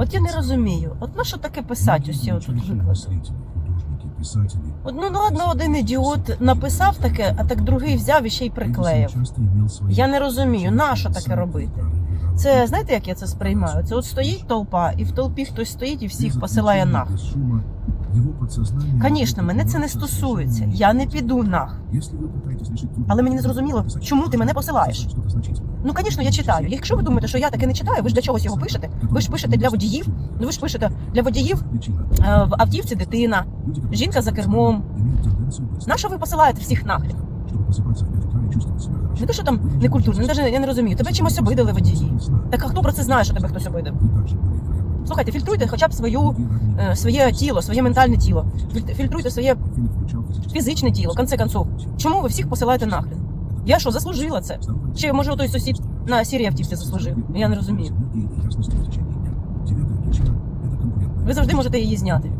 От я не розумію. От на що таке писати усі отут виклади? Мыслители, художники, писатели. От, ну, ну ладно, один ідіот написав таке, а так другий взяв і ще й приклеїв. Эдисон часто имел свои Я не розумію, на що собственные таке робити? порывы Це работы. знаєте, як я це сприймаю? Це от стоїть толпа, і в толпі хтось стоїть і всіх Без посилає отвлечения, нах. без шума, его подсознание Звісно, мене це не может стосується. совершенно Я не піду нах. Если вы пытаетесь решить трудную Але мені не проблему, зрозуміло, написать чому ти мене что-то, посилаєш? написать что-то значительное. Ну, звісно, я читаю. Якщо ви думаєте, що я таке не читаю, ви ж для чогось його пишете? Ви ж пишете для водіїв. Ну ви ж пишете для водіїв Причина. е, в автівці дитина. Люди, которые Жінка за кермом. имеют тенденцию быстро На що ви посилаєте всіх нахрен? Чтобы просыпаться в 5 утра и чувствовать себя хорошо. Не те, що там некультурно, ну, навіть я не розумію. Тебе чимось обидали водії. Так а хто про це знає, що тебе хтось обидав? Вы также более вероятны. Слухайте, фільтруйте хоча б свою, Другие равнее. е, своє тіло, своє ментальне тіло. Філь- Фільтруйте своє Афин включал физическое фізичне тіло, в конце концов. Чому ви всіх посилаєте нахрен? Я що, заслужила це? Чи може той сусід на сірій автівці заслужив? Я не розумію. Ви завжди можете її зняти.